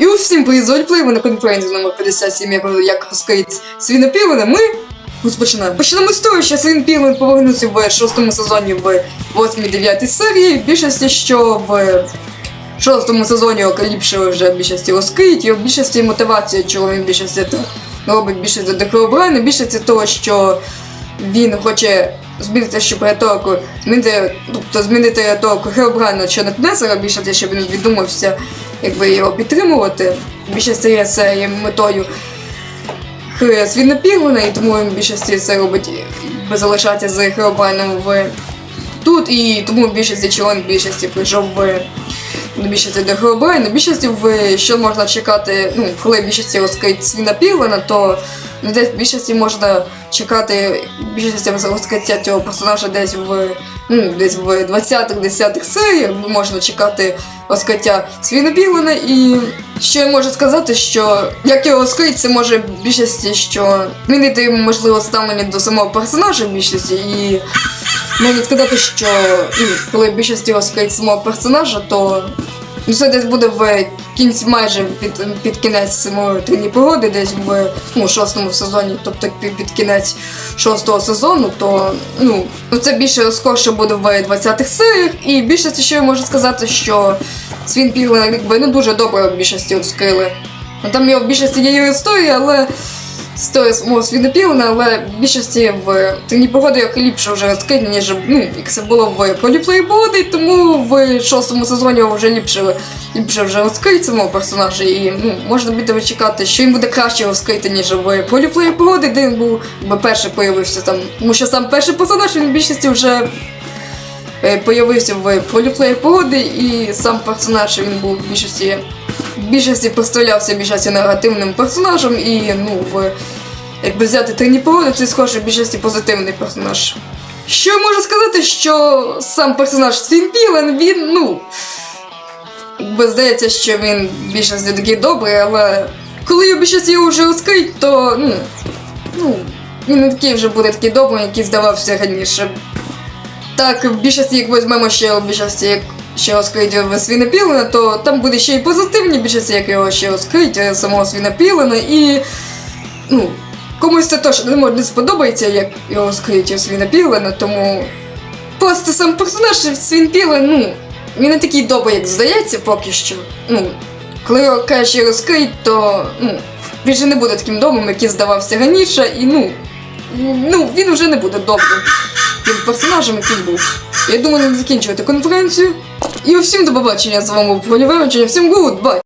І усім привіт, впливу на конференцію номер 57, як, розкриють свій Пілена. Ми розпочинаємо. Почнемо з того, що Свін Пілен повернувся в шостому сезоні в 8-9 серії. В більшості, що в шостому сезоні ліпше вже в більшості розкриють, і в більшості мотивація, чого він в більшості робить більше за Декоробрайна, більшості того, що він хоче змінити щоб риторику, змінити, тобто змінити риторику Херобрайна чи Нетнесера, більше те, щоб він віддумався, якби його підтримувати. Більшості є це метою Свіна Пірлена, і тому він більшості це робить, якби залишається з Херобрайном в тут, і тому чого він більшості прийшов в більшості до Херобрайна. В більшості в що можна чекати, ну, коли більшості розкриють Свіна Пірлена, то ну, десь в більшості можна чекати більшості розкриття цього персонажа десь в ну, десь в 20-10 серіях можна чекати розкриття Свіна Пірлена. І що я можу сказати, що як його розкрити, це може в більшості, що змінити йому можливо ставлення до самого персонажа в більшості і. Можна сказати, що ну, коли в більшості розкриють самого персонажа, то ну, це десь буде в кінці майже під, під кінець самої трійні погоди, десь в ну, шостому сезоні, тобто під, під кінець шостого сезону, то ну, ну, це більше розкоше буде в 20-х серіях. І більшості, що я можу сказати, що Свін Піглен якби не дуже добре в більшості розкрили. Ну, Там його в більшості є його історія, але стоїть свідопілена, але в більшості в трійні погоди як ліпше вже розкрити, ніж ну, як це було в поліплеї погоди, тому в шостому сезоні вже ліпше, ліпше вже розкрити самого персонажа. І ну, можна буде чекати, що він буде краще розкрити, ніж в поліплеї погоди, де він був перший появився там. Тому що сам перший персонаж він в більшості вже е, появився в поліплеї погоди, і сам персонаж він був в більшості в більшості представлявся більшості негативним персонажем, і ну, в, якби взяти трійні погоди, це схоже в більшості позитивний персонаж. Що я можу сказати, що сам персонаж Свін Пілен, він, ну. Якби здається, що він більшості такий добрий, але коли його більшості його вже розкриють, то ну, ну, він не такий вже буде такий добрий, який здавався раніше. Так, в більшості, як візьмемо ще в більшості, як ще розкриють в свінопілена, то там буде ще й позитивні більшості, як його ще розкриють е, самого свінопілена, і ну, комусь це точно не сподобається, як його розкриють у свінопілена, тому просто сам персонаж свінпілен, ну, він не такий добрий, як здається, поки що. Ну, коли його краще розкриють, то ну, він же не буде таким добрим, який здавався раніше, і ну, ну, він вже не буде добрим персонажем, який був. Я думаю, не закінчувати конференцію. І всім до побачення з вами був Полівевичення. Всім гуд, бай!